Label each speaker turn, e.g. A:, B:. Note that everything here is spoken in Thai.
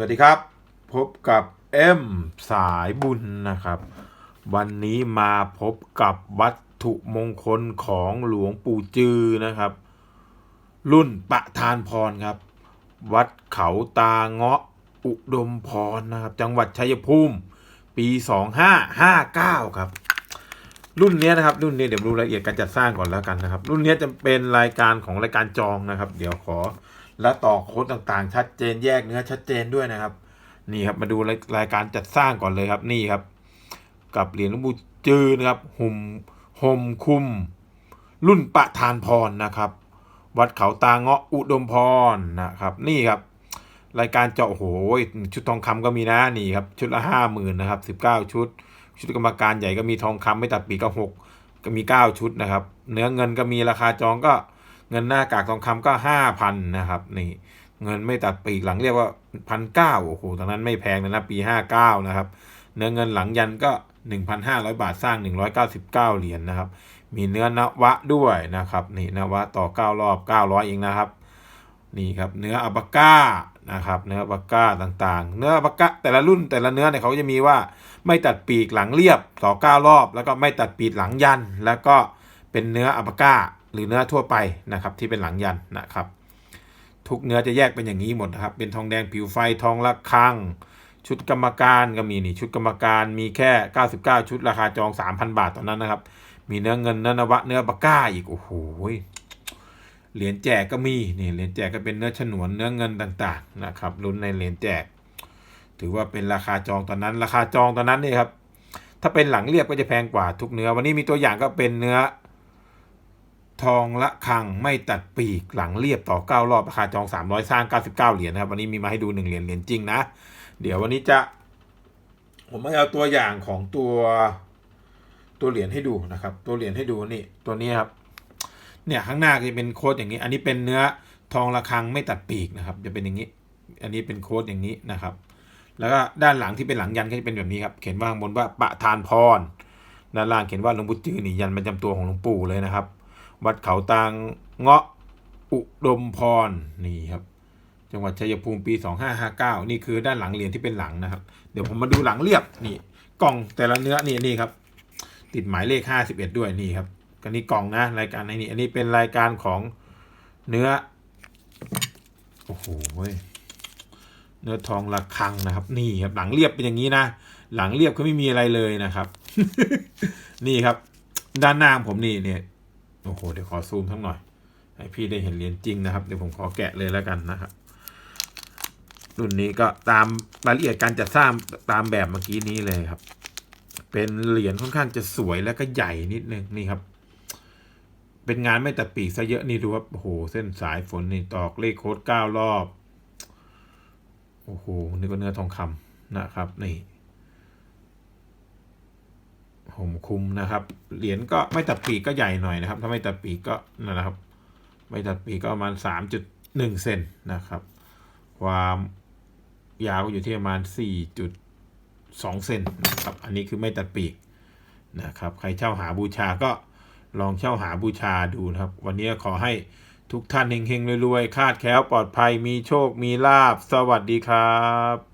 A: สวัสดีครับ พบกับเอ็มสายบุญนะครับ วันนี้มาพบกับวัตถุมงคลของหลวงปู่จือนะครับ รุ่นประธานพรครับ วัดเขาตาเงาะอุดมพรนะครับ จังหวัดชัยภูมิ ปี 2559 ครับ รุ่นนี้นะครับ รุ่นนี้เดี๋ยวดูรายละเอียดการจัดสร้างก่อนแล้วกันนะครับ รุ่นนี้จะเป็นรายการของรายการจองนะครับ เดี๋ยวขอ และต่อโค้ดต่างๆ ชัดเจนแยกเนื้อชัดเจนด้วยนะครับ นี่ครับมาดูรายการจัดสร้างก่อนเลยครับนี่ครับ กับเหรียญหลวงปู่จือนะครับหุ่มหมคุม รุ่นประธานพรนะครับ วัดเขาตาเงาะอุดมพรนะครับ นี่ครับ รายการเจาะโอ้โหชุดทองคำก็มีนะนี่ครับ ชุดละห้าหมื่นนะครับสิบเก้าชุด ชุดกรรมการใหญ่ก็มีทองคำไม่ตัดปีกก็หกก็มีเก้าชุดนะครับ เนื้อเงินก็มีราคาจองก็ เงินหน้ากากทองคำก็ห้าพันนะครับนี่เงินไม่ตัดปีกหลังเรียกว่าพันเก้าโอ้โหตอนนั้นไม่แพงเลยนะปีห้าเก้านะครับเนื้อเงินหลังยันก็หนึ่งพันห้าร้อยบาทสร้างหนึ่งร้อยเก้าสิบเก้าเหรียญนะครับ มีเนื้อนวะด้วยนะครับนี่นวะต่อเก้ารอบเก้าร้อยเองนะครับนี่ครับเนื้ออัปาก้านะครับเนื้ออัปาก้าต่างๆ เนื้ออัปาก้าแต่ละรุ่นแต่ละเนื้อเนี่ยเขาจะมีว่าไม่ตัดปีกหลังเรียบต่อเก้ารอบ แล้วก็ไม่ตัดปีกหลังยัน แล้วก็เป็นเนื้ออัปาก้า หรือเนื้อทั่วไปนะครับที่เป็นหลังยันนะครับ ทุกเนื้อจะแยกเป็นอย่างนี้หมดนะครับ เป็นทองแดงผิวไฟทองละคัง ชุดกรรมการก็มีนี่ชุดกรรมการมีแค่ 99 ชุดราคาจอง 3,000 บาทตอนนั้นนะครับ มีเนื้อเงินเนื้อนวะเนื้อปากก้าอีกโอ้โหเหรียญแจกก็มีนี่เหรียญแจกก็เป็นเนื้อฉนวนเนื้อเงินต่างๆนะครับรุ่นในเหรียญแจก ถือว่าเป็นราคาจองตอนนั้น ราคาจองตอนนั้นนี่ครับถ้าเป็นหลังเรียบก็จะแพงกว่าทุกเนื้อ วันนี้มีตัวอย่างก็เป็นเนื้อ ทองละคังไม่ตัดปีกหลังเรียบต่อ 9 รอบราคาจอง 300 สร้าง 99 เหรียญนะครับ วันนี้มีมาให้ดู 1 เหรียญเหรียญจริงนะ เดี๋ยววันนี้จะ ผมม่เอาตัวอย่างของตัวตัวเหรียญให้ดูนะครับ ตัวเหรียญให้ดูนี่ตัวนี้ครับเนี่ยข้างหน้าจะเป็นโค้ดอย่างนี้ อันนี้เป็นเนื้อทองระฆังไม่ตัดปีกนะครับ จะเป็นอย่างนี้ อันนี้เป็นโค้ดอย่างนี้นะครับ แล้วก็ด้านหลังที่เป็นหลังยันก็จะเป็นแบบนี้ครับ เขียนว่าข้างบนว่าประทานพรด้านล่างเขียนว่าหลวงปู่จือนี่ยันประจำตัวของหลวงปู่เลยนะครับ วัดเขาตางเงาะอุดมพรนี่ครับ จังหวัดชัยภูมิปี 2559 นี่คือด้านหลังเหรียญที่เป็นหลังนะครับ เดี๋ยวผมมาดูหลังเรียบนี่ กล่องแต่ละเนื้อนี่นี่ครับ ติดหมายเลข 51 ด้วยนี่ครับกันนี้กล่องนะรายการในนี้อันนี้เป็นรายการของเนื้อโอ้โหเนื้อทองระฆังนะครับ นี่ครับหลังเรียบเป็นอย่างนี้นะหลังเรียบก็ไม่มีอะไรเลยนะครับ นี่ครับ ด้านหน้าของผมนี่เนี่ย โอ้โห เดี๋ยวขอซูมทั้งหน่อย ให้พี่ได้เห็นเหรียญจริงนะครับ เดี๋ยวผมขอแกะเลยแล้วกันนะครับ รุ่นนี้ก็ตามรายละเอียดการจัดสร้างตามแบบเมื่อกี้นี้เลยครับ เป็นเหรียญค่อนข้างจะสวยแล้วก็ใหญ่นิดนึงนี่ครับ เป็นงานไม่แตัดปีกซะเยอะนี่ดูครับโอ้โห เส้นสายฝนนี่ตอกเลขโค้ดเก้ารอบ โอ้โห นี่ก็เนื้อทองคำนะครับ นี่ ห่มคุมนะครับ เหรียญก็ไม่ตัดปีกก็ใหญ่หน่อยนะครับ ถ้าไม่ตัดปีกก็นั่นแหละครับ ไม่ตัดปีกก็ประมาณสามจุดหนึ่งเซนนะครับ ความยาวก็อยู่ที่ประมาณสี่จุดสองเซนนะครับ อันนี้คือไม่ตัดปีกนะครับ ใครเช่าหาบูชาก็ลองเช่าหาบูชาดูนะครับ วันนี้ขอให้ทุกท่านเฮงๆรวยๆ คาดแคล้วปลอดภัย มีโชค มีลาบ สวัสดีครับ